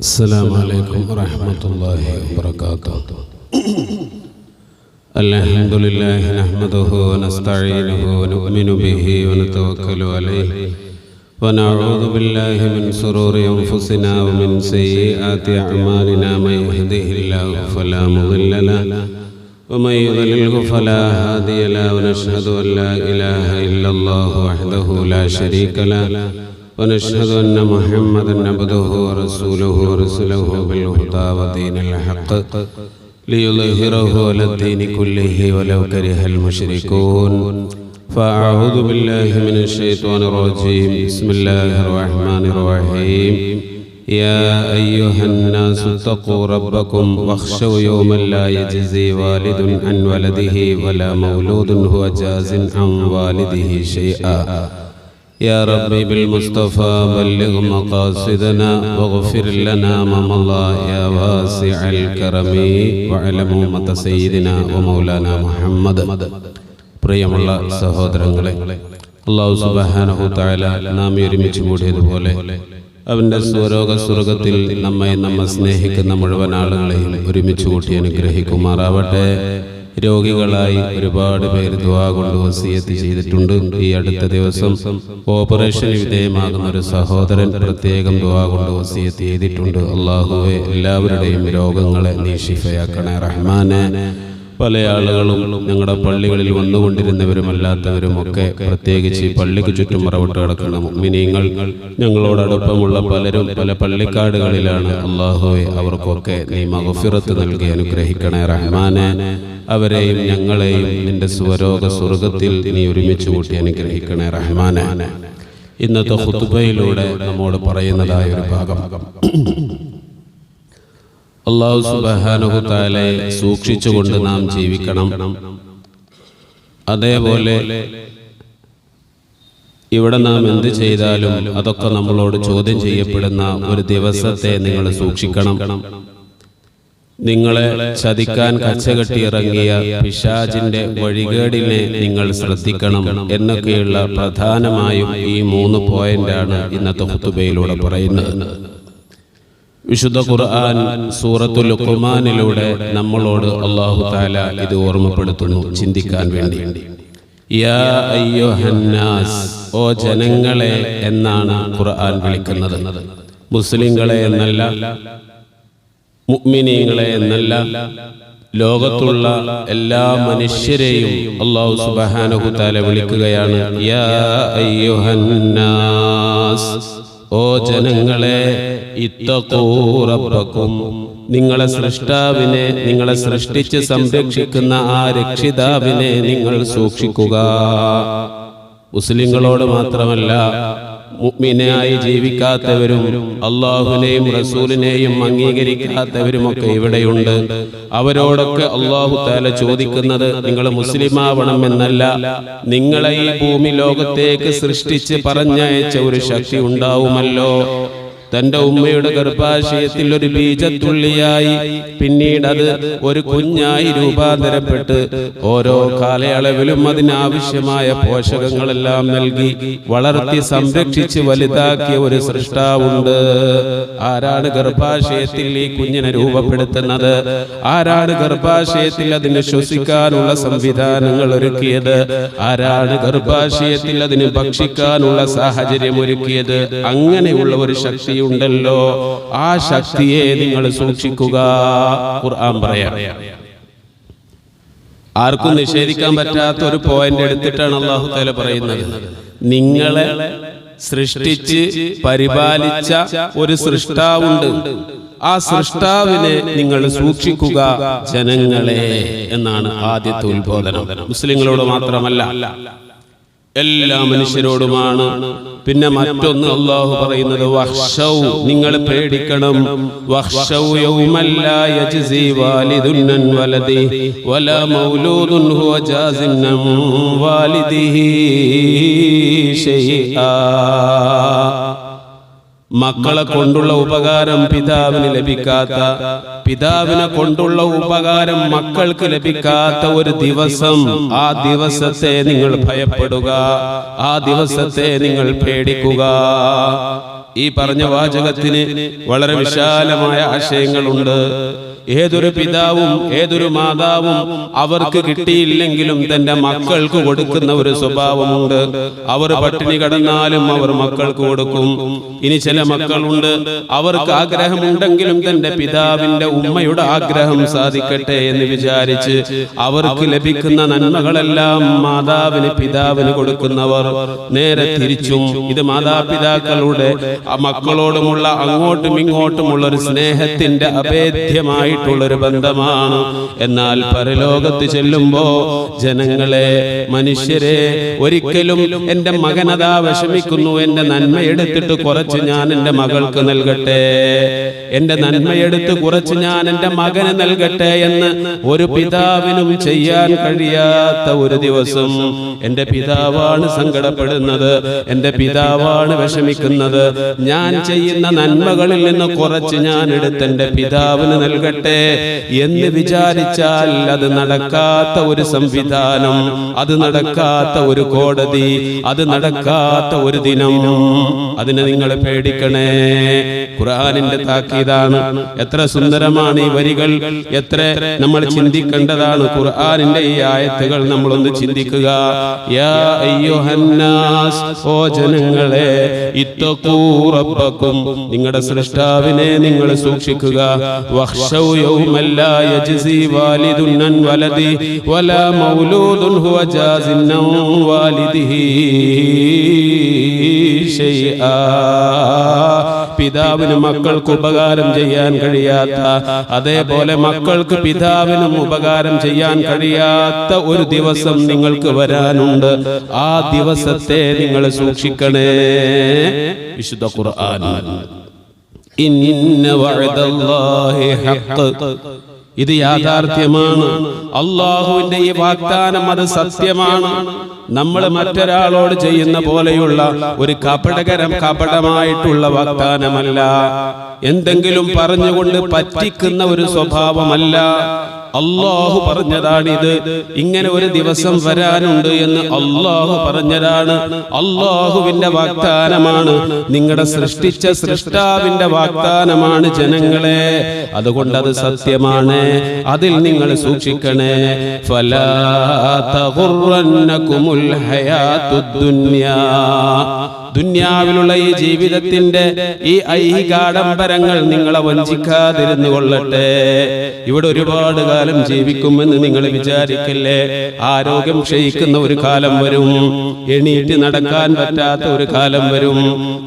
السلام عليكم ورحمة الله وبركاته الحمد لله نحمده ونستعينه ونؤمن به ونتوكل عليه ونعوذ بالله من سرور أنفسنا ومن سيئات أعمالنا من يهده الله فلا مضل له ومن يضلله فلا هادي له ونشهد أن لا إله إلا الله وحده لا شريك له ونشهد أن محمدا عبده ورسوله ورسله بالهدى ودين الحق ليظهره على الدين كله ولو كره المشركون فأعوذ بالله من الشيطان الرجيم بسم الله الرحمن الرحيم يا أيها الناس اتقوا ربكم واخشوا يوما لا يجزي والد عن ولده ولا مولود هو جاز عن والده شيئا يا ربي بالمصطفى بلغ مقاصدنا واغفر لنا ما مضى يا واسع الكرم وعلم أمة سيدنا ومولانا محمد പ്രിയമുള്ള സഹോദരങ്ങളെ അള്ളാഹു സുബാനഹു താല നാം ഒരുമിച്ച് കൂടിയതുപോലെ അവൻ്റെ സ്വരോഗ സ്വർഗത്തിൽ നമ്മെ നമ്മെ സ്നേഹിക്കുന്ന മുഴുവൻ ആളുകളെയും ഒരുമിച്ച് കൂട്ടി അനുഗ്രഹിക്കുമാറാവട്ടെ രോഗികളായി ഒരുപാട് പേര് ദ്വാ കൊണ്ട് വസീയത്ത് ചെയ്തിട്ടുണ്ട്. ഈ അടുത്ത ദിവസം ഓപ്പറേഷന് വിധേയമാകുന്ന ഒരു സഹോദരൻ പ്രത്യേകം ദ്വാ കൊണ്ട് വസീയത്ത് ചെയ്തിട്ടുണ്ട്. അള്ളാഹുവെ എല്ലാവരുടെയും രോഗങ്ങളെ നീ ഷിഫയാക്കണേ റഹ്മാനെ. പല ആളുകളും ഞങ്ങളുടെ പള്ളികളിൽ വന്നുകൊണ്ടിരുന്നവരുമല്ലാത്തവരും ഒക്കെ പ്രത്യേകിച്ച് ഈ പള്ളിക്ക് ചുറ്റും മറവിട്ട് കിടക്കുന്ന മിനിങ്ങൾ ഞങ്ങളോടൊപ്പമുള്ള പലരും പല പള്ളിക്കാടുകളിലാണ് അള്ളാഹുവെ അവർക്കൊക്കെ നീ മഹഫിറത്ത് നൽകി അനുഗ്രഹിക്കണേ റഹ്മാനെ. അവരെയും ഞങ്ങളെയും നിന്റെ സ്വരോഗ സ്വർഗത്തിൽ നീ ഒരുമിച്ച് കൂട്ടി അനുഗ്രഹിക്കണേ റഹ്മാനെ. ഇന്നത്തെ ഹുത്തുബയിലൂടെ നമ്മോട് പറയുന്നതായ ഒരു ഭാഗം. അള്ളാഹു സുബാനുഹുത്താലെ സൂക്ഷിച്ചുകൊണ്ട് നാം ജീവിക്കണം. അതേപോലെ ഇവിടെ നാം എന്ത് ചെയ്താലും അതൊക്കെ നമ്മളോട് ചോദ്യം ചെയ്യപ്പെടുന്ന ഒരു ദിവസത്തെ നിങ്ങൾ സൂക്ഷിക്കണം. നിങ്ങളെ ചതിക്കാൻ കച്ചകെട്ടിയിറങ്ങിയ പിശാജിന്റെ വഴികേടിനെ നിങ്ങൾ ശ്രദ്ധിക്കണം എന്നൊക്കെയുള്ള പ്രധാനമായും ഈ മൂന്ന് പോയിന്റാണ് ഇന്നത്തെ ഹുത്തുബയിലൂടെ പറയുന്നത്. വിശുദ്ധ ഖുർആൻ സൂറത്തു ലുഖ്മാനിലൂടെ നമ്മളോട് അള്ളാഹു താല ഇത് ഓർമ്മപ്പെടുത്തുന്നു ചിന്തിക്കാൻ വേണ്ടി. യാ ഓ ജനങ്ങളെ എന്നാണ് ഖുർആൻ വിളിക്കുന്നത്. മുസ്ലിങ്ങളെ എന്നല്ല മുഗ്മിനീങ്ങളെ എന്നല്ല ലോകത്തുള്ള എല്ലാ മനുഷ്യരെയും അള്ളാഹു സുബ്ഹാനഹു താല വിളിക്കുകയാണ്. യാ അയ്യുഹന്നാസ്. ഓ ജനങ്ങളെ ഇത്തക്കൂറപ്പക്കും നിങ്ങളെ സൃഷ്ടാവിനെ നിങ്ങളെ സൃഷ്ടിച്ച് സംരക്ഷിക്കുന്ന ആ രക്ഷിതാവിനെ നിങ്ങൾ സൂക്ഷിക്കുക. മുസ്ലിങ്ങളോട് മാത്രമല്ല മുഗ്മിനായി ജീവിക്കാത്തവരും അള്ളാഹുവിനെയും റസൂലിനെയും അംഗീകരിക്കാത്തവരുമൊക്കെ ഇവിടെയുണ്ട്. അവരോടൊക്കെ അള്ളാഹു താല ചോദിക്കുന്നത് നിങ്ങൾ മുസ്ലിമാവണം എന്നല്ല നിങ്ങളെ ഈ ഭൂമി ലോകത്തേക്ക് സൃഷ്ടിച്ച് പറഞ്ഞയച്ച ഒരു ശക്തി ഉണ്ടാവുമല്ലോ. തന്റെ ഉമ്മയുടെ ഗർഭാശയത്തിൽ ഒരു ബീജത്തുള്ളിയായി പിന്നീട് അത് ഒരു കുഞ്ഞായി രൂപാന്തരപ്പെട്ട് ഓരോ കാലയളവിലും അതിനാവശ്യമായ പോഷകങ്ങളെല്ലാം നൽകി വളർത്തി സംരക്ഷിച്ച് വലുതാക്കിയ ഒരു സൃഷ്ടാവുണ്ട്. ആരാണ് ഗർഭാശയത്തിൽ ഈ കുഞ്ഞിനെ രൂപപ്പെടുത്തുന്നത്? ആരാണ് ഗർഭാശയത്തിൽ അതിന് ശ്വസിക്കാനുള്ള സംവിധാനങ്ങൾ ഒരുക്കിയത്? ആരാണ് ഗർഭാശയത്തിൽ അതിന് ഭക്ഷിക്കാനുള്ള സാഹചര്യം ഒരുക്കിയത്? അങ്ങനെയുള്ള ഒരു ശക്തി ഉണ്ടല്ലോ ആ ശക്തിയെ നിങ്ങൾ സൂക്ഷിക്കുക. ഖുർആൻ പറയാം. ആർക്കും നിഷേധിക്കാൻ പറ്റാത്ത ഒരു പോയിന്റ് എടുത്തിട്ടാണ് അള്ളാഹു തല പറയുന്നത്. നിങ്ങളെ സൃഷ്ടിച്ച് പരിപാലിച്ച ഒരു സൃഷ്ടാവുണ്ട്. ആ സൃഷ്ടാവിനെ നിങ്ങൾ സൂക്ഷിക്കുക ജനങ്ങളെ എന്നാണ് ആദ്യത്തെ ഉത്ബോധനം. മുസ്ലിങ്ങളോട് മാത്രമല്ല എല്ലാ മനുഷ്യരോടുമാണ്. പിന്നെ മറ്റൊന്ന് അള്ളാഹു പറയുന്നത് വഹ്ഷൗ നിങ്ങൾ പേടിക്കണം. വഹ്ഷൗ യൗമല്ല യജ്സി വാലിദുൻ അൻ വലദി വല മൗലൂദുൻ ഹുവ ജാസിൻ അൻ വാലിദിഹി ഷൈആ മക്കളെ കൊണ്ടുള്ള ഉപകാരം പിതാവിന് ലഭിക്കാത്ത പിതാവിനെ കൊണ്ടുള്ള ഉപകാരം മക്കൾക്ക് ലഭിക്കാത്ത ഒരു ദിവസം ആ ദിവസത്തെ നിങ്ങൾ ഭയപ്പെടുക ആ ദിവസത്തെ നിങ്ങൾ പേടിക്കുക. ഈ പറഞ്ഞ വാചകത്തിന് വളരെ വിശാലമായ ആശയങ്ങളുണ്ട്. ഏതൊരു പിതാവും ഏതൊരു മാതാവും അവർക്ക് കിട്ടിയില്ലെങ്കിലും തന്റെ മക്കൾക്ക് കൊടുക്കുന്ന ഒരു സ്വഭാവമുണ്ട്. അവർ പട്ടിണി കടന്നാലും അവർ മക്കൾക്ക് കൊടുക്കും. ഇനി ചില മക്കളുണ്ട്. അവർക്ക് ആഗ്രഹമുണ്ടെങ്കിലും തന്റെ പിതാവിന്റെ ഉമ്മയുടെ ആഗ്രഹം സാധിക്കട്ടെ എന്ന് വിചാരിച്ച് അവർക്ക് ലഭിക്കുന്ന നന്മകളെല്ലാം മാതാവിന് പിതാവിന് കൊടുക്കുന്നവർ നേരെ തിരിച്ചും ഇത് മാതാപിതാക്കളുടെ മക്കളോടുമുള്ള അങ്ങോട്ടും ഇങ്ങോട്ടുമുള്ള ഒരു സ്നേഹത്തിന്റെ അഭേദ്യമായിട്ടുള്ള ഒരു ബന്ധമാണ്. എന്നാൽ പരലോകത്ത് ചെല്ലുമ്പോ ജനങ്ങളെ മനുഷ്യരെ ഒരിക്കലും എന്റെ മകനതാ വിഷമിക്കുന്നു എന്റെ നന്മ എടുത്തിട്ട് കുറച്ച് ഞാൻ എന്റെ മകൾക്ക് നൽകട്ടെ എന്റെ നന്മയെടുത്ത് കുറച്ച് ഞാൻ എന്റെ മകന് നൽകട്ടെ എന്ന് ഒരു പിതാവിനും ചെയ്യാൻ കഴിയാത്ത ഒരു ദിവസം എന്റെ പിതാവാണ് സങ്കടപ്പെടുന്നത് എന്റെ പിതാവാണ് വിഷമിക്കുന്നത്. ഞാൻ ചെയ്യുന്ന നന്മകളിൽ നിന്ന് കുറച്ച് ഞാൻ എടുത്ത് എന്റെ പിതാവിന് നൽകട്ടെ എന്ന് വിചാരിച്ചാൽ അത് നടക്കാത്ത ഒരു സംവിധാനം അത് നടക്കാത്ത ഒരു കോടതി അത് നടക്കാത്ത ഒരു ദിനം. അതിനെ നിങ്ങൾ പേടിക്കണേ. ഖുർആാനിന്റെ താക്കീതാണ്. എത്ര സുന്ദരമാണ് ഈ വരികൾ. എത്ര നമ്മൾ ചിന്തിക്കേണ്ടതാണ് ഖുർആാനിന്റെ ഈ ആയത്തുകൾ നമ്മളൊന്ന് ചിന്തിക്കുക. യാ ഓ ജനങ്ങളെ ഇത്തഖൂ റബ്ബക്കും നിങ്ങളുടെ സൃഷ്ടാവിനെ നിങ്ങൾ സൂക്ഷിക്കുക. യജ്സി വാലിദുൻ വലാ മൗലൂദുൻ വാലിദിഹി ഷൈആ പിതാവിന് മക്കൾക്ക് ഉപകാരം ചെയ്യാൻ കഴിയാത്ത അതേപോലെ മക്കൾക്ക് പിതാവിനും ഉപകാരം ചെയ്യാൻ കഴിയാത്ത ഒരു ദിവസം നിങ്ങൾക്ക് വരാനുണ്ട്. ആ ദിവസത്തെ നിങ്ങൾ സൂക്ഷിക്കണേ. വിശുദ്ധ ഖുർആൻ. ഇത് യാഥാർത്ഥ്യമാണ്. അള്ളാഹുവിന്റെ ഈ വാഗ്ദാനം അത് സത്യമാണ്. നമ്മൾ മറ്റൊരാളോട് ചെയ്യുന്ന പോലെയുള്ള ഒരു കപടകരം കപടമായിട്ടുള്ള വാഗ്ദാനമല്ല എന്തെങ്കിലും പറഞ്ഞുകൊണ്ട് പറ്റിക്കുന്ന ഒരു സ്വഭാവമല്ല. അള്ളാഹു പറഞ്ഞതാണിത് ഇങ്ങനെ ഒരു ദിവസം വരാനുണ്ട് എന്ന് അള്ളാഹു പറഞ്ഞതാണ്. അള്ളാഹുവിന്റെ വാഗ്ദാനമാണ്. നിങ്ങളുടെ സൃഷ്ടിച്ച സൃഷ്ടാവിന്റെ വാഗ്ദാനമാണ് ജനങ്ങളെ. അതുകൊണ്ട് അത് സത്യമാണ്. അതിൽ നിങ്ങൾ സൂക്ഷിക്കണേ. ഫലാ തഗുറന്നകുമുൽ ഹയാത്തുദ് ദുനിയാ. ദുന്യാവിലുള്ള ഈ ജീവിതത്തിന്റെ ഈ ഐഹികാഡംബരങ്ങൾ നിങ്ങളെ വഞ്ചിക്കാതിരുന്നു കൊള്ളട്ടെ ഇവിടെ ഒരുപാട് കാലം ജീവിക്കുമെന്ന് നിങ്ങൾ വിചാരിക്കില്ലേ? ആരോഗ്യം ക്ഷയിക്കുന്ന ഒരു കാലം വരും. എണീറ്റ് നടക്കാൻ പറ്റാത്ത ഒരു കാലം വരും.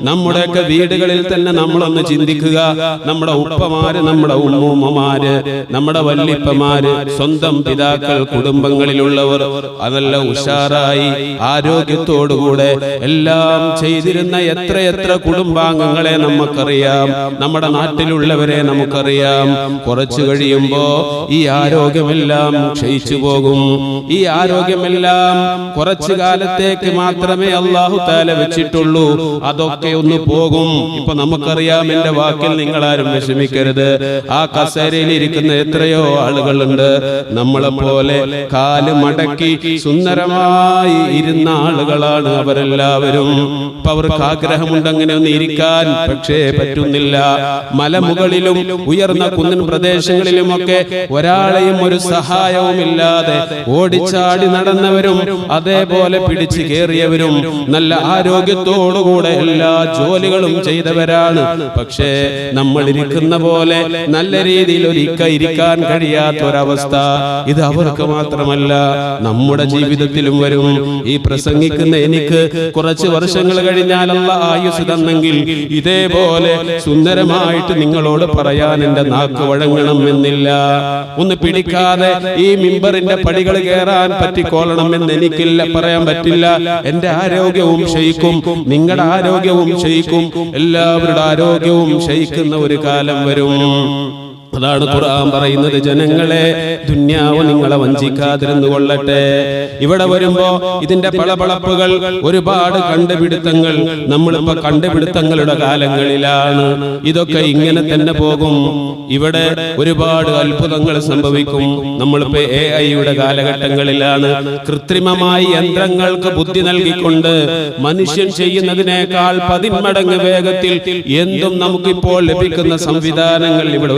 നമ്മുടെയൊക്കെ വീടുകളിൽ തന്നെ നമ്മളൊന്ന് ചിന്തിക്കുക. നമ്മുടെ ഉപ്പമാര് നമ്മുടെ ഉമ്മൂമ്മമാര് നമ്മുടെ വല്ലിപ്പമാര് സ്വന്തം പിതാക്കൾ കുടുംബങ്ങളിലുള്ളവർ അതെല്ലാം ഉഷാറായി ആരോഗ്യത്തോടുകൂടെ എല്ലാം ചെയ്തിരുന്ന എത്ര കുടുംബാംഗങ്ങളെ നമുക്കറിയാം. നമ്മുടെ നാട്ടിലുള്ളവരെ നമുക്കറിയാം. കുറച്ചു കഴിയുമ്പോ ഈ ആരോഗ്യമെല്ലാം ക്ഷയിച്ചു പോകും. ഈ ആരോഗ്യമെല്ലാം കുറച്ചു കാലത്തേക്ക് മാത്രമേ അള്ളാഹു താല വെച്ചിട്ടുള്ളൂ. അതൊക്കെ ഒന്ന് പോകും. ഇപ്പൊ നമുക്കറിയാം എന്റെ വാക്കിൽ നിങ്ങൾ ആരും വിഷമിക്കരുത്. ആ കസേരയിൽ ഇരിക്കുന്ന എത്രയോ ആളുകളുണ്ട്. നമ്മളെ പോലെ കാൽ മടക്കി സുന്ദരമായി ഇരുന്ന ആളുകളാണ് അവരെല്ലാവരും. ഇപ്പൊ അവർക്ക് ആഗ്രഹമുണ്ട് അങ്ങനെ ഒന്ന് ഇരിക്കാൻ പക്ഷേ പറ്റുന്നില്ല. മലമുകളിലും ഉയർന്ന കുന്നിൻ പ്രദേശങ്ങളിലുമൊക്കെ ഒരാളെയും ഒരു സഹായവും ഇല്ലാതെ ഓടിച്ചാടി നടന്നവരും അതേപോലെ പിടിച്ചു കയറിയവരും നല്ല ആരോഗ്യത്തോടുകൂടെ എല്ലാ ജോലികളും ചെയ്തവരാണ്. പക്ഷേ നമ്മൾ ഇരിക്കുന്ന പോലെ നല്ല രീതിയിൽ ഒരിക്ക ഇരിക്കാൻ കഴിയാത്ത ഒരവസ്ഥ ഇത് അവർക്ക് മാത്രമല്ല നമ്മുടെ ജീവിതത്തിലും വരും. ഈ പ്രസംഗിക്കുന്ന എനിക്ക് കുറച്ച് വർഷങ്ങൾ കഴിഞ്ഞാലുള്ള ആയുസ് തന്നെങ്കിൽ ഇതേപോലെ സുന്ദരമായിട്ട് നിങ്ങളോട് പറയാൻ എന്റെ നാക്ക് വഴങ്ങണം എന്നില്ല ഒന്ന് പിടിക്കാതെ ഈ മിമ്പറിന്റെ പടികൾ കയറാൻ പറ്റിക്കോളണം എന്ന് എനിക്കില്ല പറയാൻ പറ്റില്ല. എന്റെ ആരോഗ്യവും ക്ഷയിക്കും. നിങ്ങളുടെ ആരോഗ്യവും ക്ഷയിക്കും. എല്ലാവരുടെ ആരോഗ്യവും ക്ഷയിക്കുന്ന ഒരു കാലം വരും. അതാണ് ഖുർആൻ പറയുന്നത്. ജനങ്ങളെ ദുന്യാവ് നിങ്ങളെ വഞ്ചിക്കാതിരുന്നു കൊള്ളട്ടെ ഇവിടെ വരുമ്പോ ഇതിന്റെ പളപളപ്പുകൾ ഒരുപാട് കണ്ടുപിടുത്തങ്ങൾ നമ്മളിപ്പോ കണ്ടുപിടുത്തങ്ങളുടെ കാലങ്ങളിലാണ്. ഇതൊക്കെ ഇങ്ങനെ തന്നെ പോകും. ഇവിടെ ഒരുപാട് അത്ഭുതങ്ങൾ സംഭവിക്കും. നമ്മളിപ്പോ എ ഐയുടെ കാലഘട്ടങ്ങളിലാണ്. കൃത്രിമമായി യന്ത്രങ്ങൾക്ക് ബുദ്ധി നൽകിക്കൊണ്ട് മനുഷ്യൻ ചെയ്യുന്നതിനേക്കാൾ പതിന്മടങ്ങ് വേഗത്തിൽ എന്തും നമുക്കിപ്പോൾ ലഭിക്കുന്ന സംവിധാനങ്ങൾ ഇവിടെ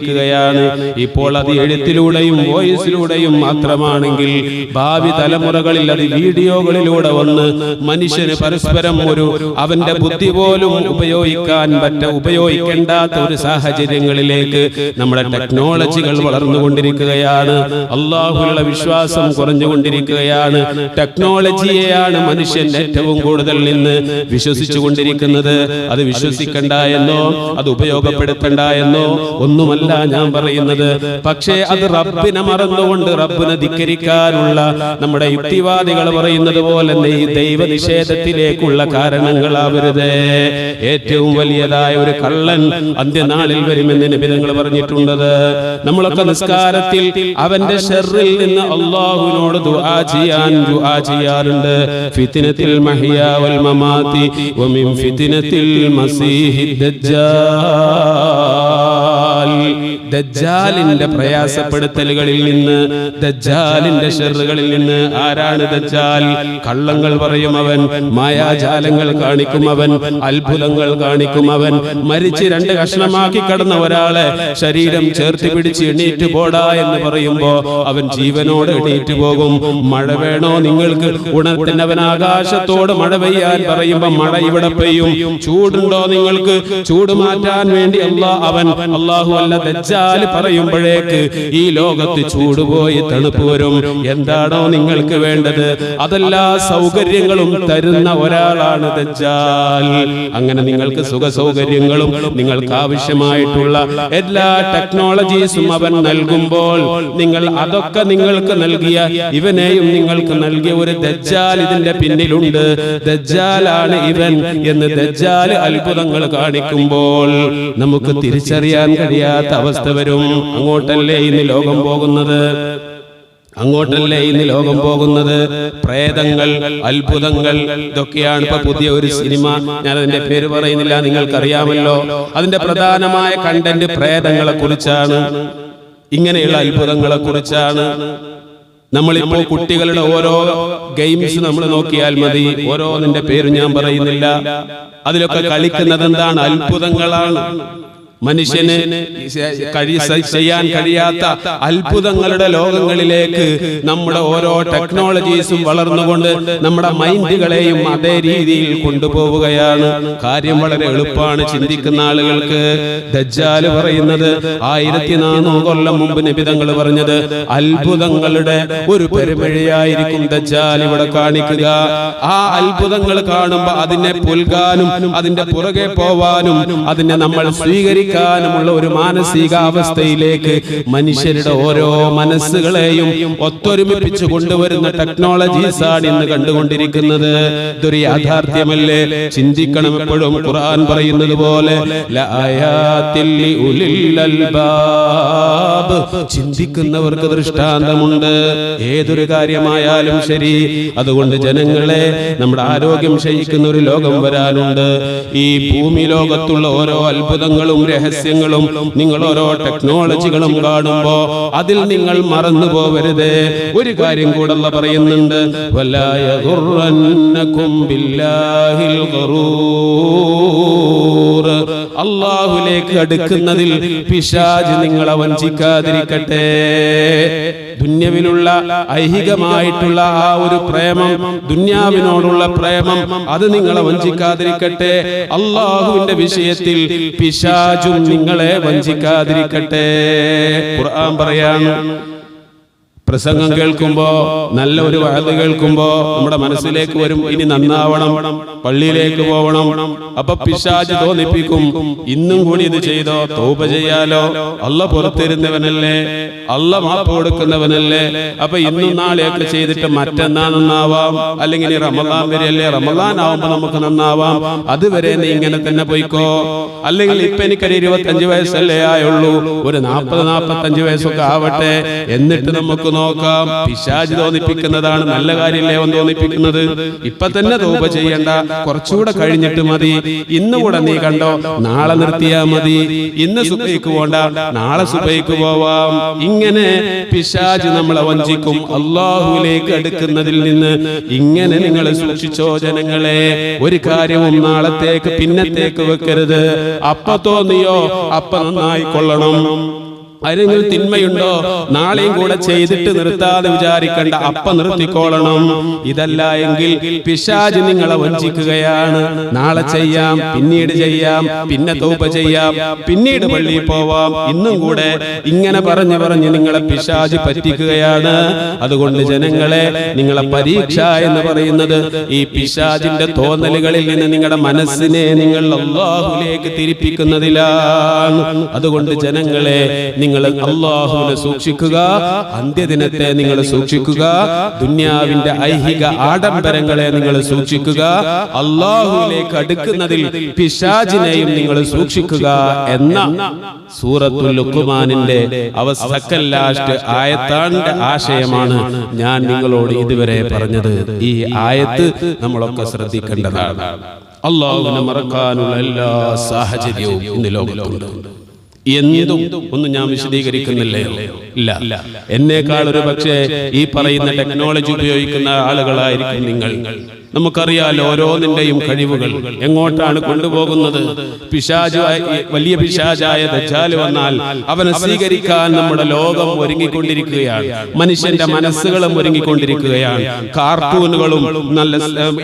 ഒരുക്കിയിരിക്കുകയാണ് ഇപ്പോൾ അത് എഴുത്തിലൂടെയും വോയിസിലൂടെയും മാത്രമാണെങ്കിൽ ഭാവി തലമുറകളിൽ അത് വീഡിയോകളിലൂടെ വന്ന് മനുഷ്യന് പരസ്പരം ഒരു അവന്റെ ബുദ്ധി പോലും ഉപയോഗിക്കാൻ പറ്റ ഉപയോഗിക്കേണ്ടാത്ത ഒരു സാഹചര്യങ്ങളിലേക്ക് നമ്മുടെ ടെക്നോളജികൾ വളർന്നുകൊണ്ടിരിക്കുകയാണ്. അള്ളാഹുള്ള വിശ്വാസം കുറഞ്ഞുകൊണ്ടിരിക്കുകയാണ്. ടെക്നോളജിയെയാണ് മനുഷ്യൻ ഏറ്റവും കൂടുതൽ നിന്ന് വിശ്വസിച്ചു കൊണ്ടിരിക്കുന്നത് അത് വിശ്വസിക്കണ്ട എന്നോ അത് ഉപയോഗപ്പെടുത്തണ്ട എന്നോ ഒന്നുമല്ല. ഞാൻ പറയുന്നത്. പക്ഷേ അത് റബ്ബിനെ മറന്നുകൊണ്ട് റബ്ബിനെ ധിക്കരിക്കാനുള്ള നമ്മുടെ യുക്തിവാദികൾ പറയുന്നത് പോലെ ഈ ദൈവനിഷേധത്തിലേക്കുള്ള കാരണങ്ങളാവരുത്. ഏറ്റവും വലിയതായ ഒരു കള്ളൻ അന്ത്യനാളിൽ വരുമെന്ന് നിബിധങ്ങൾ പറഞ്ഞിട്ടുണ്ടത്. നമ്മളൊക്കെ നിസ്കാരത്തിൽ അവന്റെ ഷെറിൽ നിന്ന് അള്ളാഹുവിനോട് ദുആ ചെയ്യാൻ ദുആ ചെയ്യാറുണ്ട്. ഫിത്തിനത്തിൽ മഹിയ വൽ മമാതി വമിൻ ഫിത്തിനത്തിൽ മസീഹി ദജ്ജാൽ. ദജ്ജാലിന്റെ പ്രയാസപ്പെടുത്തലുകളിൽ നിന്ന് ദജ്ജാലിന്റെ ഷെറുകളിൽ നിന്ന് ആരാണ് ദജ്ജാൽ? കള്ളങ്ങൾ പറയും അവൻ മായാജാലങ്ങൾ കാണിക്കും അവൻ അത്ഭുതങ്ങൾ കാണിക്കും അവൻ. മരിച്ച് രണ്ട് കഷ്ണമാക്കി കടന്ന ഒരാളെ ശരീരം ചേർത്ത് പിടിച്ച് എണീറ്റ് പോടാ എന്ന് പറയുമ്പോ അവൻ ജീവനോട് എണീറ്റ് പോകും. മഴ വേണോ നിങ്ങൾക്ക്? ഉണർത്തിനവൻ ആകാശത്തോട് മഴ പെയ്യാൻ പറയുമ്പോ മഴ ഇവിടെ പെയ്യും. ചൂടുണ്ടോ നിങ്ങൾക്ക്? ചൂട് മാറ്റാൻ വേണ്ടി അല്ലാ അവൻ അള്ളാഹു അല്ല ദജ്ജാൽ പറയുമ്പോഴേക്ക് ഈ ലോകത്ത് ചൂടുപോയി തണുപ്പ് വരും. എന്താണോ നിങ്ങൾക്ക് വേണ്ടത്? അതെല്ലാ സൗകര്യങ്ങളും തരുന്ന ഒരാളാണ് ദജ്ജാൽ. അങ്ങനെ നിങ്ങൾക്ക് സുഖ സൗകര്യങ്ങളും നിങ്ങൾക്ക് ആവശ്യമായിട്ടുള്ള എല്ലാ ടെക്നോളജീസും അവൻ നൽകുമ്പോൾ നിങ്ങൾ അതൊക്കെ നിങ്ങൾക്ക് നൽകിയ ഇവനെയും നിങ്ങൾക്ക് നൽകിയ ഒരു ദജ്ജാൽ ഇതിന്റെ പിന്നിലുണ്ട്. ദജ്ജാലാണ് ഇവൻ എന്ന് ദജ്ജാൽ അത്ഭുതങ്ങൾ കാണിക്കുമ്പോൾ നമുക്ക് തിരിച്ചറിയാൻ കഴിയാത്ത അവസ്ഥ വരും അങ്ങോട്ടല്ലേ ഇന്ന് ലോകം പോകുന്നത്? അങ്ങോട്ടല്ലേ ഇന്ന് ലോകം പോകുന്നത്? പ്രേതങ്ങൾ അത്ഭുതങ്ങൾ ഇതൊക്കെയാണ് ഇപ്പൊ പുതിയ ഒരു സിനിമ. ഞാൻ അതിന്റെ പേര് പറയുന്നില്ല നിങ്ങൾക്കറിയാമല്ലോ. അതിന്റെ പ്രധാനമായ കണ്ടന്റ് പ്രേതങ്ങളെ കുറിച്ചാണ്. ഇങ്ങനെയുള്ള അത്ഭുതങ്ങളെ കുറിച്ചാണ്. നമ്മളിപ്പോൾ കുട്ടികളുടെ ഓരോ ഗെയിംസ് നമ്മൾ നോക്കിയാൽ മതി. ഓരോന്നിന്റെ പേര് ഞാൻ പറയുന്നില്ല. അതിലൊക്കെ കളിക്കുന്നത് എന്താണ് അത്ഭുതങ്ങളാണ്. മനുഷ്യന് കഴി ചെയ്യാൻ കഴിയാത്ത അത്ഭുതങ്ങളുടെ ലോകങ്ങളിലേക്ക് നമ്മുടെ ഓരോ ടെക്നോളജീസും വളർന്നുകൊണ്ട് നമ്മുടെ മൈൻഡുകളെയും അതേ രീതിയിൽ കൊണ്ടുപോവുകയാണ്. കാര്യം വളരെ എളുപ്പമാണ് ചിന്തിക്കുന്ന ആളുകൾക്ക്. ദജ്ജാൽ പറയുന്നത് ആയിരത്തി നാനൂറ് കൊല്ലം മുമ്പ് നിബിതങ്ങൾ പറഞ്ഞത് അത്ഭുതങ്ങളുടെ ഒരു പെരുമഴയായിരിക്കും ദജ്ജാൽ ഇവിടെ കാണിക്കുക. ആ അത്ഭുതങ്ങൾ കാണുമ്പോൾ അതിനെ പുൽകാനും അതിന്റെ പുറകെ പോവാനും അതിനെ നമ്മൾ സ്വീകരിക്കാനുമുള്ള ഒരു മാനസികാവസ്ഥയിലേക്ക് മനുഷ്യരുടെ ഓരോ മനസ്സുകളെയും ഒത്തൊരുമിപ്പിച്ച് കൊണ്ടുവരുന്ന ടെക്നോളജീസ് ആണ് ഇന്ന് കണ്ടുകൊണ്ടിരിക്കുന്നത്. ഇതൊരു യാഥാർത്ഥ്യമല്ലേ ചിന്തിക്കണം എപ്പോഴും. ഖുർആൻ പറയുന്നത് പോലെ. ചിന്തിക്കുന്നവർക്ക് ദൃഷ്ടാന്തമുണ്ട്. ഏതൊരു കാര്യമായാലും ശരി. അതുകൊണ്ട് ജനങ്ങളെ നമ്മുടെ ആരോഗ്യം ക്ഷയിക്കുന്ന ഒരു ലോകം വരാനുണ്ട്. ഈ ഭൂമി ലോകത്തുള്ള ഓരോ അത്ഭുതങ്ങളും രഹസ്യങ്ങളും നിങ്ങൾ ഓരോ ടെക്നോളജികളും കാണുമ്പോ അതിൽ നിങ്ങൾ മറന്നു പോവരുത്. ഒരു കാര്യം കൂടെ പറയുന്നുണ്ട്. വല്ലായ അള്ളാഹുലേക്ക് അടുക്കുന്നതിൽ പിശാജ് നിങ്ങളെ വഞ്ചിക്കാതിരിക്കട്ടെ. ദുന്യവിലുള്ള ഐഹികമായിട്ടുള്ള ആ ഒരു പ്രേമം ദുന്യാവിനോടുള്ള പ്രേമം അത് നിങ്ങളെ വഞ്ചിക്കാതിരിക്കട്ടെ. അള്ളാഹുവിന്റെ വിഷയത്തിൽ പിശാചും നിങ്ങളെ വഞ്ചിക്കാതിരിക്കട്ടെ. ഖുർആൻ പറയാണ് പ്രസംഗം കേൾക്കുമ്പോ നല്ല ഒരു വഴത് കേൾക്കുമ്പോ നമ്മുടെ മനസ്സിലേക്ക് വരും. ഇനി നന്നാവണം. പള്ളിയിലേക്ക് പോകണം അപ്പൊ പിശാജ് തോന്നിപ്പിക്കും. ഇന്നും കൂടി ഇത് ചെയ്തോ? തോപ ചെയ്യാലോ? അല്ല പുറത്തിരുന്നവനല്ലേ? അല്ല മാപ്പ് കൊടുക്കുന്നവനല്ലേ? അപ്പൊ ഇന്നും നാളെയൊക്കെ ചെയ്തിട്ട് മറ്റന്നാ നന്നാവാം. അല്ലെങ്കിൽ റമദാൻ വരെയല്ലേ? റമദാൻ ആവുമ്പോ നമുക്ക് നന്നാവാം. അതുവരെ നീ ഇങ്ങനെ തന്നെ പോയിക്കോ? അല്ലെങ്കിൽ ഇപ്പൊ എനിക്കൊരു ഇരുപത്തഞ്ച് വയസ്സല്ലേ ആയുള്ളൂ. ഒരു നാൽപ്പത് നാൽപ്പത്തഞ്ച് വയസ്സൊക്കെ ആവട്ടെ. എന്നിട്ട് നമുക്ക് നോക്കാം. പിശാജ് തോന്നിപ്പിക്കുന്നതാണ് നല്ല കാര്യമില്ലേ അവൻ തോന്നിപ്പിക്കുന്നത്. ഇപ്പൊ തന്നെ തോപ ചെയ്യണ്ട. കുറച്ചുകൂടെ കഴിഞ്ഞിട്ട് മതി. ഇന്ന് കൂടെ നീ കണ്ടോ? നാളെ നിർത്തിയാ മതി. ഇന്ന് സുബൈക്ക് പോണ്ട. നാളെ സുബൈക്ക് പോവാം. ഇങ്ങനെ പിശാജ് നമ്മളെ വഞ്ചിക്കും. അള്ളാഹുലേക്ക് അടുക്കുന്നതിൽ നിന്ന് ഇങ്ങനെ നിങ്ങൾ സൂക്ഷിച്ചോ ജനങ്ങളെ. ഒരു കാര്യവും നാളത്തേക്ക് പിന്നത്തേക്ക് വെക്കരുത്. അപ്പ തോന്നിയോ? അപ്പ നന്നായി കൊള്ളണം. ആരെങ്കിലും തിന്മയുണ്ടോ? നാളെയും കൂടെ ചെയ്തിട്ട് നിർത്താതെ വിചാരിക്കണ്ട. അപ്പ നിർത്തിക്കോളണം ഇതല്ല എങ്കിൽ പിശാജ് നിങ്ങളെ വഞ്ചിക്കുകയാണ്. നാളെ ചെയ്യാം പിന്നീട് ചെയ്യാം പിന്നെ തോപ്പ ചെയ്യാം പിന്നീട് പള്ളിയിൽ പോവാം. ഇന്നും കൂടെ ഇങ്ങനെ പറഞ്ഞു പറഞ്ഞ് നിങ്ങളെ പിശാജ് പറ്റിക്കുകയാണ്. അതുകൊണ്ട് ജനങ്ങളെ നിങ്ങളെ പരീക്ഷ എന്ന് പറയുന്നത് ഈ പിശാജിന്റെ തോന്നലുകളിൽ നിന്ന് നിങ്ങളുടെ മനസ്സിനെ നിങ്ങൾ അള്ളാഹുലേക്ക് തിരിപ്പിക്കുന്നതിലാണ്. അതുകൊണ്ട് ജനങ്ങളെ നിങ്ങൾ അള്ളാഹുവിനെ സൂക്ഷിക്കുക. അന്ത്യദിനത്തെ നിങ്ങൾ സൂക്ഷിക്കുക. ദുന്യാവിന്റെ ഐഹിക ആഡംബരങ്ങളെ നിങ്ങൾ സൂക്ഷിക്കുക. അള്ളാഹുവിലേക്ക് അടുക്കുന്നതിൽ പിശാജിനെയും നിങ്ങൾ സൂക്ഷിക്കുക എന്ന സൂറത്തുൽ ലുക്കുമാനിന്റെ അവസക്കൽ ലാസ്റ്റ് ആയത്താണ്ട് ആശയമാണ് ഞാൻ നിങ്ങളോട് ഇതുവരെ പറഞ്ഞത്. ഈ ആയത്ത് നമ്മളൊക്കെ ശ്രദ്ധിക്കേണ്ടതാണ്. അള്ളാഹുവിനെ മറക്കാനുള്ള എല്ലാ സാഹചര്യവും ഇന്ന് ലോകത്തുണ്ട്. എന്തും ഒന്നും ഞാൻ വിശദീകരിക്കുന്നില്ലേ? ഇല്ല. എന്നേക്കാൾ ഒരു പക്ഷേ ഈ പറയുന്ന ടെക്നോളജി ഉപയോഗിക്കുന്ന ആളുകളായിരിക്കും നിങ്ങൾ. നമുക്കറിയാലോ ഓരോന്നിന്റെയും കഴിവുകൾ എങ്ങോട്ടാണ് കൊണ്ടുപോകുന്നത്? പിശാജ് വലിയ പിശാചായ ദജാൽ വന്നാൽ അവനെ സ്വീകരിക്കാൻ നമ്മുടെ ലോകം ഒരുങ്ങിക്കൊണ്ടിരിക്കുകയാണ്. മനുഷ്യന്റെ മനസ്സുകളും ഒരുങ്ങിക്കൊണ്ടിരിക്കുകയാണ്. കാർട്ടൂണുകളും നല്ല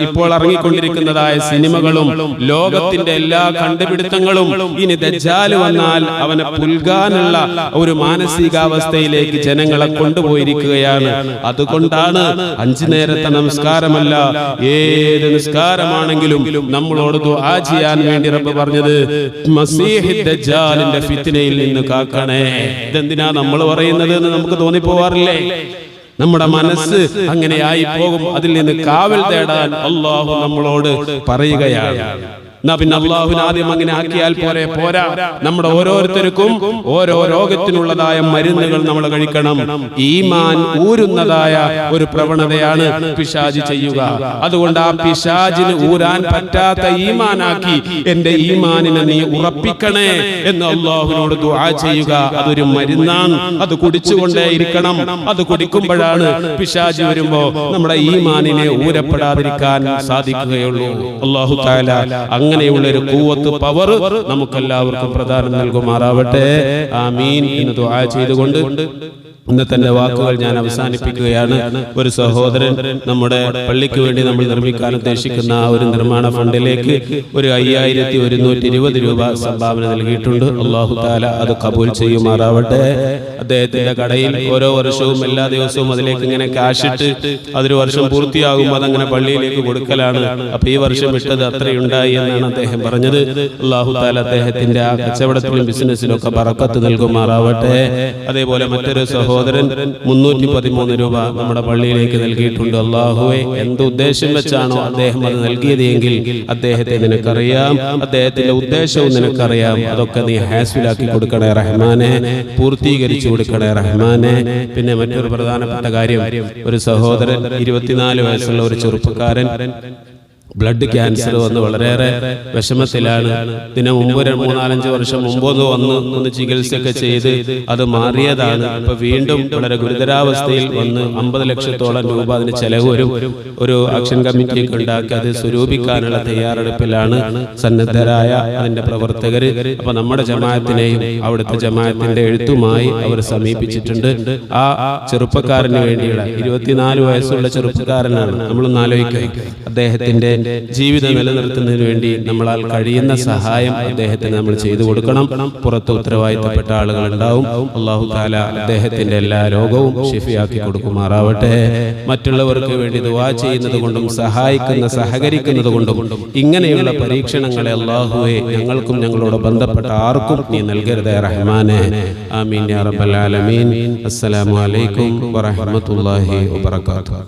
ഇപ്പോൾ ഇറങ്ങിക്കൊണ്ടിരിക്കുന്നതായ സിനിമകളും ലോകത്തിന്റെ എല്ലാ കണ്ടുപിടുത്തങ്ങളും ഇനി ദജാൽ വന്നാൽ അവനെ പുൽകാനുള്ള ഒരു മാനസികാവസ്ഥയിലേക്ക് ജനങ്ങളെ കൊണ്ടുപോയിരിക്കുകയാണ്. അതുകൊണ്ടാണ് അഞ്ചു നേരത്തെ നമസ്കാരമല്ല ഏത് നിസ്കാരമാണെങ്കിലും നമ്മളോട് ദുആ ചെയ്യാൻ വേണ്ടി റബ്ബ് പറഞ്ഞത് മസീഹി ദജ്ജാലിന്റെ ഫിത്നയിൽ നിന്ന് കാക്കണേ. ഇതെന്തിനാ നമ്മൾ പറയുന്നത് എന്ന് നമുക്ക് തോന്നിപ്പോവാറില്ലേ? നമ്മുടെ മനസ്സ് അങ്ങനെ ആയി പോകും. അതിൽ നിന്ന് കാവൽ തേടാൻ അള്ളാഹു നമ്മളോട് പറയുകയാണ്. എന്നാ പിന്നെ അള്ളാഹുവിന് ആദ്യം അങ്ങനെ ആക്കിയാൽ പോരെ പോരാ. നമ്മുടെ ഓരോരുത്തർക്കും ഓരോ രോഗത്തിനുള്ളതായ മരുന്നുകൾ നമ്മൾ കഴിക്കണം. ഈമാൻ ഊരുന്നതായ ഒരു പ്രവണതയാണ് പിശാജ് ചെയ്യുക. അതുകൊണ്ട് ആ പിശാജിന് ഊരാൻ പറ്റാത്ത ഈമാനാക്കി എന്റെ ഈമാനിനെ നീ ഉറപ്പിക്കണേ എന്ന് അള്ളാഹുവിനോട് ദുആ ചെയ്യുക. അതൊരു മരുന്നാണ്. അത് കുടിച്ചുകൊണ്ടേ ഇരിക്കണം. അത് കുടിക്കുമ്പോഴാണ് പിശാജ് വരുമ്പോ നമ്മുടെ ഈമാനിനെ ഊരപ്പെടാതിരിക്കാൻ സാധിക്കുകയുള്ളൂ. അള്ളാഹു താല അങ്ങനെയുള്ള ഒരു കൂവത്ത് പവർ നമുക്കെല്ലാവർക്കും പ്രധാനം നൽകുമാറാവട്ടെ. ആമീൻ. എന്ന് ദുആ ചെയ്തുകൊണ്ട് ഇന്നത്തെ തന്നെ വാക്കുകൾ ഞാൻ അവസാനിപ്പിക്കുകയാണ്. ഒരു സഹോദരൻ നമ്മുടെ പള്ളിക്ക് വേണ്ടി നമ്മൾ നിർമ്മിക്കാൻ ഉദ്ദേശിക്കുന്ന ആ ഒരു നിർമ്മാണ ഫണ്ടിലേക്ക് ഒരു അയ്യായിരത്തി ഒരുന്നൂറ്റി ഇരുപത് രൂപ സംഭാവന നൽകിയിട്ടുണ്ട്. അള്ളാഹു താല അത് കബൂൽ ചെയ്യുമാറാവട്ടെ. അദ്ദേഹത്തിന്റെ കടയിൽ ഓരോ വർഷവും എല്ലാ ദിവസവും അതിലേക്ക് ഇങ്ങനെ കാശിട്ട് അതൊരു വർഷം പൂർത്തിയാകുമ്പോൾ അതങ്ങനെ പള്ളിയിലേക്ക് കൊടുക്കലാണ്. അപ്പൊ ഈ വർഷം ഇട്ടത് അത്രയുണ്ടായി എന്നാണ് അദ്ദേഹം പറഞ്ഞത്. അള്ളാഹു താല അദ്ദേഹത്തിന്റെ ആ കച്ചവടത്തിലും ബിസിനസ്സിലും ഒക്കെ പറക്കത്ത് നൽകുമാറാവട്ടെ അതേപോലെ മറ്റൊരു സഹോദരൻ മുന്നൂറ്റി പതിമൂന്ന് രൂപ നമ്മുടെ പള്ളിയിലേക്ക് നൽകിയിട്ടുണ്ട്. അള്ളാഹുവെ എന്ത് ഉദ്ദേശം വെച്ചാണോ അദ്ദേഹം അത് നൽകിയത് എങ്കിൽ അദ്ദേഹത്തെ നിനക്കറിയാം. അദ്ദേഹത്തിന്റെ ഉദ്ദേശവും നിനക്കറിയാം. അതൊക്കെ നീ ഹാസിലാക്കി കൊടുക്കണേ റഹ്മാനെ പൂർത്തീകരിച്ചു കൊടുക്കണേ റഹ്മാനെ. പിന്നെ മറ്റൊരു പ്രധാനപ്പെട്ട കാര്യം ഒരു സഹോദരൻ ഇരുപത്തിനാല് വയസ്സുള്ള ഒരു ചെറുപ്പക്കാരൻ ബ്ലഡ് ക്യാൻസർ വന്ന് വളരെയേറെ വിഷമത്തിലാണ്. ഇതിനു മുമ്പ് ഒരു മൂന്നാലഞ്ച് വർഷം മുമ്പൊന്ന് വന്ന് ഒന്ന് ചികിത്സയൊക്കെ ചെയ്ത് അത് മാറിയതാണ്. ഇപ്പൊ വീണ്ടും വളരെ ഗുരുതരാവസ്ഥയിൽ വന്ന് അമ്പത് ലക്ഷത്തോളം രൂപ അതിന് ചെലവ് വരും. ഒരു ആക്ഷൻ കമ്മിറ്റി ഒക്കെ ഉണ്ടാക്കി അത് സ്വരൂപിക്കാനുള്ള തയ്യാറെടുപ്പിലാണ് സന്നദ്ധരായ അതിന്റെ പ്രവർത്തകര്. അപ്പൊ നമ്മുടെ ജമാഅത്തിനെയും അവിടുത്തെ ജമാഅത്തിന്റെ എഴുത്തുമായി അവർ സമീപിച്ചിട്ടുണ്ട്. ആ ചെറുപ്പക്കാരന് വേണ്ടിയുള്ള ഇരുപത്തിനാല് വയസ്സുള്ള ചെറുപ്പക്കാരനാണ്. നമ്മളൊന്ന് ആലോചിക്കുക അദ്ദേഹത്തിന്റെ ജീവിതം നിലനിർത്തുന്നതിന് വേണ്ടി നമ്മളാൽ കഴിയുന്ന സഹായം അദ്ദേഹത്തിന് നമ്മൾ ചെയ്തു കൊടുക്കണം. പുറത്ത് ഉത്തരവാദിത്തപ്പെട്ട ആളുകൾ ഉണ്ടാവും. അള്ളാഹു താല അദ്ദേഹത്തിന്റെ എല്ലാ രോഗവും ഷിഫിയാക്കി കൊടുക്കുമാറാവട്ടെ. മറ്റുള്ളവർക്ക് വേണ്ടി ദുവാ ചെയ്യുന്നത് കൊണ്ടും സഹായിക്കുന്ന സഹകരിക്കുന്നത് കൊണ്ടും ഇങ്ങനെയുള്ള പരീക്ഷണങ്ങളെ അള്ളാഹുവെ ഞങ്ങൾക്കും ഞങ്ങളോട് ബന്ധപ്പെട്ട ആർക്കും നീ നൽകരുത് റഹ്മാനെ. ആമീൻ അസ്സലാമു അലൈക്കും വറഹ്മത്തുള്ളാഹി വബറകാതുഹു.